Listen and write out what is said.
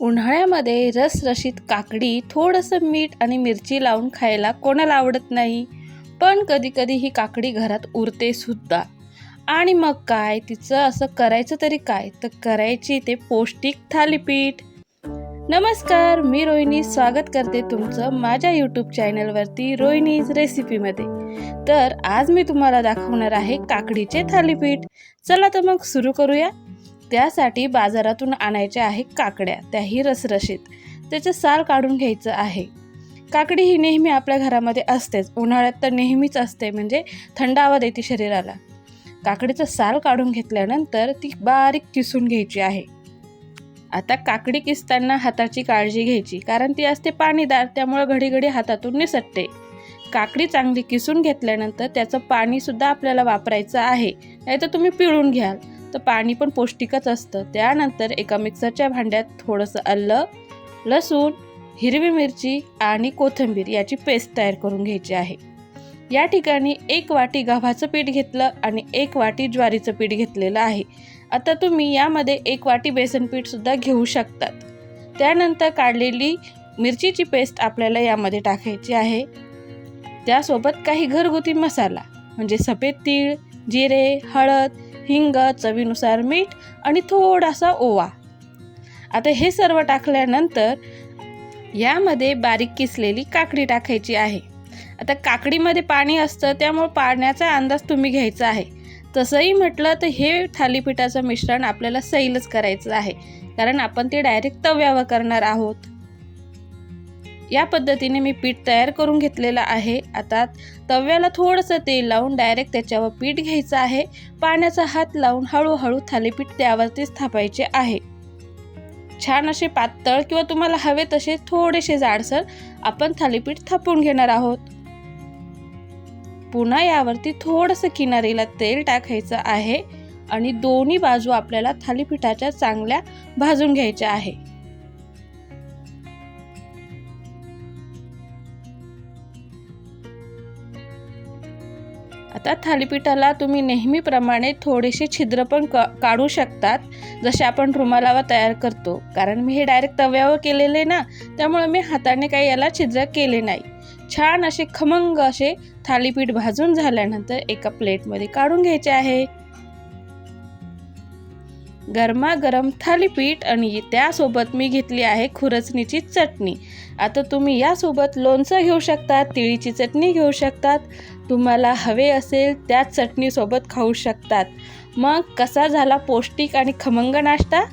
उन्हाळ्यामध्ये रसरशीत काकडी थोडंसं मीठ आणि मिरची लावून खायला कोणाला आवडत नाही. पण कधीकधी ही काकडी घरात उरते सुद्धा. आणि मग काय? तिचं असं करायचं तरी काय? तर करायची ते पौष्टिक थालीपीठ. नमस्कार मी रोहिणी. स्वागत करते तुमचं माझ्या यूट्यूब चॅनलवरती रोहिणीज रेसिपीमध्ये. तर आज मी तुम्हाला दाखवणार आहे काकडीचे थालीपीठ. चला तर मग सुरू करूया. त्यासाठी बाजारातून आणायच्या आहे काकड्या त्याही रसरशीत. त्याचं साल काढून घ्यायचं आहे. काकडी ही नेहमी आपल्या घरामध्ये असतेच. उन्हाळ्यात तर नेहमीच असते म्हणजे थंडावा देते शरीराला. काकडीचं साल काढून घेतल्यानंतर ती बारीक किसून घ्यायची आहे. आता काकडी किसताना हाताची काळजी घ्यायची कारण ती असते पाणीदार त्यामुळे घडी घडी हातातून निसटते. काकडी चांगली किसून घेतल्यानंतर त्याचं पाणीसुद्धा आपल्याला वापरायचं आहे. नाहीतर तुम्ही पिळून घ्याल. तर पाणी पण पौष्टिकच असतं. त्यानंतर एका मिक्सरच्या भांड्यात थोडंसं आलं लसूण हिरवी मिरची आणि कोथिंबीर याची पेस्ट तयार करून घ्यायची आहे. या ठिकाणी एक वाटी गव्हाचं पीठ घेतलं आणि एक वाटी ज्वारीचं पीठ घेतलेलं आहे. आता तुम्ही यामध्ये एक वाटी बेसन पीठसुद्धा घेऊ शकतात. त्यानंतर काढलेली मिरचीची पेस्ट आपल्याला यामध्ये टाकायची आहे. त्यासोबत काही घरगुती मसाला म्हणजे सफेद तीळ जिरे हळद हिंग चवीनुसार मीठ आणि थोडासा ओवा. आता हे सर्व टाकल्यानंतर यामध्ये बारीक किसलेली काकडी टाकायची आहे. आता काकडीमध्ये पाणी असतं त्यामुळे पाण्याचा अंदाज तुम्ही घ्यायचा आहे. तसंही म्हटलं तर हे थालीपीठाचं मिश्रण आपल्याला सैलच करायचं आहे. कारण आपण ते डायरेक्ट तव्यावर करणार आहोत. या पद्धतीने मी पीठ तयार करून घेतलेलं आहे. आता तव्याला थोडंसं तेल लावून डायरेक्ट त्याच्यावर पीठ घ्यायचं आहे. पाण्याचा हात लावून हळूहळू थालीपीठ त्यावरतीच थापायचे आहे. छान असे पातळ किंवा तुम्हाला हवे तसे थोडेसे जाडसर आपण थालीपीठ थापून घेणार आहोत. पुन्हा यावरती थोडंसं किनारीला तेल टाकायचं आहे आणि दोन्ही बाजू आपल्याला थालीपीठाच्या चांगल्या भाजून घ्यायच्या आहे. आता थालीपीठाला तुम्ही नेहमीप्रमाणे थोडेसे छिद्र पण क काढू शकतात जसे आपण रुमालावर तयार करतो. कारण मी हे डायरेक्ट तव्यावर केलेले ना त्यामुळे मी हाताने काही याला छिद्र केले नाही. छान असे खमंग असे थालीपीठ भाजून झाल्यानंतर एका प्लेटमध्ये काढून घ्यायचे आहे. गरमागरम थालीपीठ आणि त्यासोबत मी घेतली आहे खुरचणीची चटणी. आता तुम्ही यासोबत लोणचं घेऊ शकतात तिळीची चटणी घेऊ शकतात. तुम्हाला हवे असेल त्या चटणीसोबत खाऊ शकतात. मग कसा झाला पौष्टिक आणि खमंग नाश्ता?